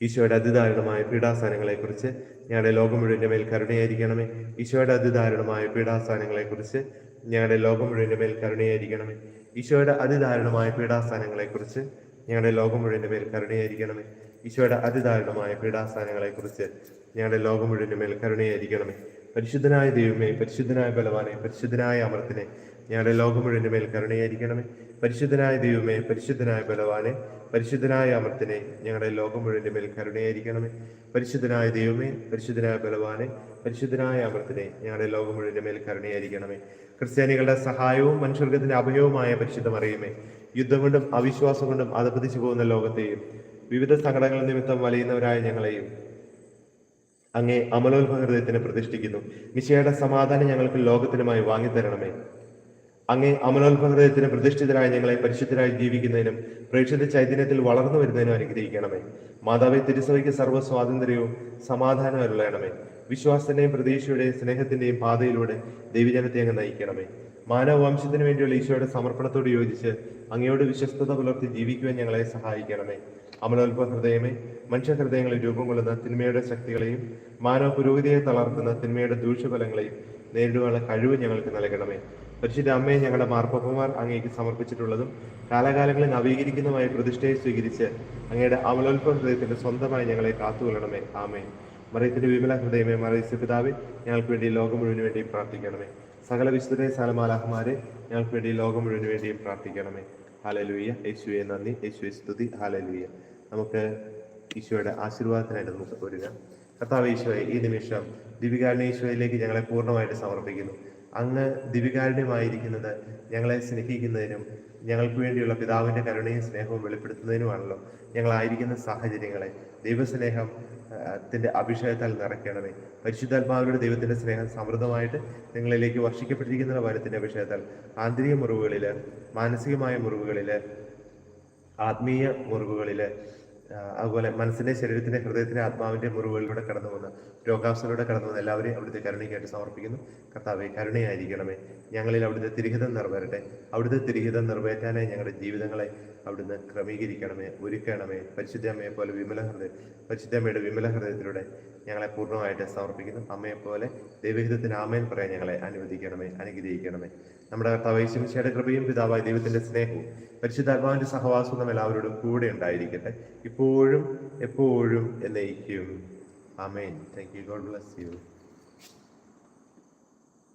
ഈശോയുടെ അതിദാരുണമായ പീഠാസ്ഥാനങ്ങളെക്കുറിച്ച് ഞങ്ങളുടെ ലോകം മുഴുവന്റെ മേൽ കരുണയായിരിക്കണമേ. ഈശോയുടെ അതിദാരുണമായ പീഠാസ്ഥാനങ്ങളെക്കുറിച്ച് ഞങ്ങളുടെ ലോകം മുഴുവന്റെ മേൽ കരുണയായിരിക്കണമേ. ഈശോയുടെ അതിദാരുണമായ പീഠാസ്ഥാനങ്ങളെക്കുറിച്ച് ഞങ്ങളുടെ ലോകം മുഴുവന്റെ മേൽ കരുണയായിരിക്കണമേ. ഈശോയുടെ അതിദാരുണമായ പീഠാസ്ഥാനങ്ങളെക്കുറിച്ച് ഞങ്ങളുടെ ലോകം മുഴുവന്റെ മേൽ കരുണയായിരിക്കണമേ. പരിശുദ്ധനായ ദൈവമേ പരിശുദ്ധനായ ബലവാനെ പരിശുദ്ധനായ അമൃത്തിനെ ഞങ്ങളുടെ ലോകം മുഴുവന്റെ മേൽ കരുണയായിരിക്കണമേ. പരിശുദ്ധനായ ദൈവമേ പരിശുദ്ധനായ ബലവാനെ പരിശുദ്ധനായ അമർത്തിനെ ഞങ്ങളുടെ ലോകം മുഴുവന്റെ മേൽ കരുണയായിരിക്കണമേ. പരിശുദ്ധനായ ദൈവമേ പരിശുദ്ധനായ ബലവാനെ പരിശുദ്ധനായ അമർത്തിനെ ഞങ്ങളുടെ ലോകം മുഴുവന്റെ മേൽ കരുണയായിരിക്കണമേ. ക്രിസ്ത്യാനികളുടെ സഹായവും മനുഷ്യർഗത്തിന്റെ അഭയവുമായ പരിശുദ്ധം അറിയുമേ യുദ്ധം കൊണ്ടും അവിശ്വാസം കൊണ്ടും അധപതിച്ചു പോകുന്ന ലോകത്തെയും വിവിധ സങ്കടങ്ങൾ നിമിത്തം വലയുന്നവരായ ഞങ്ങളെയും അങ്ങേ അമലോത്ഭ ഹൃദയത്തിന് പ്രതിഷ്ഠിക്കുന്നു. മിശയുടെ സമാധാനം ഞങ്ങൾക്ക് ലോകത്തിനുമായി വാങ്ങിത്തരണമേ. അങ്ങേ അമലോത്ഭവ ഹൃദയത്തിന് പ്രതിഷ്ഠിതരായ ഞങ്ങളെ പരിശുദ്ധരായി ജീവിക്കുന്നതിനും പ്രേക്ഷിത ചൈതന്യത്തിൽ വളർന്നു വരുന്നതിനും അനുഗ്രഹിക്കണമേ. മാതാവെ തിരുസഭയ്ക്ക് സർവ സ്വാതന്ത്ര്യവും സമാധാനവും അരുളയണമേ വിശ്വാസത്തിന്റെയും പ്രതീക്ഷയുടെയും സ്നേഹത്തിന്റെയും പാതയിലൂടെ ദൈവജനത്തെ അങ്ങ് നയിക്കണമേ. മാനവവംശത്തിന് വേണ്ടിയുള്ള ഈശോയുടെ സമർപ്പണത്തോട് യോജിച്ച് അങ്ങയോട് വിശ്വസ്തത പുലർത്തി ജീവിക്കുവാൻ ഞങ്ങളെ സഹായിക്കണമേ. അമലോത്ഭവ ഹൃദയമേ മനുഷ്യ ഹൃദയങ്ങളിൽ രൂപം കൊള്ളുന്ന തിന്മയുടെ ശക്തികളെയും മാനവ പുരോഗതിയെ തളർത്തുന്ന തിന്മയുടെ ദൂഷ്യഫലങ്ങളെയും നേരിടുവാനുള്ള കഴിവ് ഞങ്ങൾക്ക് നൽകണമേ. പരിശുദ്ധ അമ്മയെ ഞങ്ങളുടെ മാർപ്പപ്പന്മാർ അങ്ങേക്ക് സമർപ്പിച്ചിട്ടുള്ളതും കാലാകാലങ്ങളിൽ നവീകരിക്കുന്നതുമായ പ്രതിഷ്ഠയെ സ്വീകരിച്ച് അങ്ങയുടെ അമലോത്ഭവ ഹൃദയത്തിന്റെ സ്വന്തമായി ഞങ്ങളെ കാത്തുകൊള്ളണമേ. ആമേ മറിയത്തിന്റെ വിമല ഹൃദയമേ മറിയസ് പിതാവേ ഞങ്ങൾക്ക് വേണ്ടി ലോകം മുഴുവൻ വേണ്ടി പ്രാർത്ഥിക്കണമേ. സകല വിശുദ്ധരെ സാലമാലാഹമാരെ ഞങ്ങൾക്ക് വേണ്ടി ലോകം മുഴുവൻ വേണ്ടിയും പ്രാർത്ഥിക്കണമേ. ഹാലലുയ്യ യേശുവെ നന്ദി. യേശുവെ സ്തുതി. ഹാലലുയ്യ നമുക്ക് ഈശോയുടെ ആശീർവാദത്തിനായിട്ട് നമുക്ക് ഒരുങ്ങാം. കർത്താവ് ഈശോയെ ഈ നിമിഷം ദിവികാരണ ഈശോയിലേക്ക് ഞങ്ങളെ പൂർണമായിട്ട് സമർപ്പിക്കുന്നു. അങ്ങ് ദിവികാരുണ്യമായിരിക്കുന്നത് ഞങ്ങളെ സ്നേഹിക്കുന്നതിനും ഞങ്ങൾക്ക് വേണ്ടിയുള്ള പിതാവിന്റെ കരുണയും സ്നേഹവും വെളിപ്പെടുത്തുന്നതിനുമാണല്ലോ ഞങ്ങളായിരിക്കുന്ന സാഹചര്യങ്ങളെ. ദൈവസ്നേഹം ത്തിന്റെ അഭിഷേകത്താൽ നിറയ്ക്കണമേ. പരിശുദ്ധാത്മാവിലൂടെ ദൈവത്തിന്റെ സ്നേഹം സമൃദ്ധമായിട്ട് നിങ്ങളിലേക്ക് വർഷിക്കപ്പെട്ടിരിക്കുന്ന വരത്തിന്റെ അഭിഷേകത്താൽ ആന്തരിക മുറിവുകളിൽ മാനസികമായ മുറിവുകളിൽ ആത്മീയ മുറിവുകളിൽ ആ, അതുപോലെ മനസ്സിന്റെ ശരീരത്തിന്റെ ഹൃദയത്തിന്റെ ആത്മാവിന്റെ മുറിവുകളിലൂടെ കടന്നു വന്ന് രോഗാവസ്ഥയിലൂടെ കടന്നു വന്ന എല്ലാവരെയും അവിടുത്തെ കരുണയ്ക്കായിട്ട് സമർപ്പിക്കുന്നു. കർത്താവെ കരുണയായിരിക്കണമേ. ഞങ്ങളിൽ അവിടുത്തെ തിരിഹിതം നിറവേറട്ടെ. അവിടുത്തെ തിരിഹിതം നിറവേറ്റാനായി ഞങ്ങളുടെ ജീവിതങ്ങളെ അവിടുന്ന് ക്രമീകരിക്കണമേ ഒരുക്കണമേ. പരിശുദ്ധമ്മയെ പോലെ വിമല ഹൃദയം പരിശുദ്ധമ്മയുടെ വിമല ഹൃദയത്തിലൂടെ ഞങ്ങളെ പൂർണമായിട്ട് സമർപ്പിക്കുന്നു. അമ്മയെ പോലെ ദൈവഹിതത്തിന് ആമേൻ പറയാൻ ഞങ്ങളെ അനുവദിക്കണമേ അനുഗ്രഹിക്കണമേ. നമ്മുടെ കർത്താവ് യേശുമിശിയുടെ കൃപയും പിതാവായ ദൈവത്തിന്റെ സ്നേഹവും പരിശുദ്ധാത്മാവിന്റെ സഹവാസവും നമ്മൾ എല്ലാവരോടും കൂടെ ഉണ്ടായിരിക്കട്ടെ. ഇപ്പോഴും എപ്പോഴും എന്നേക്കും. ആമേൻ. Thank you God bless you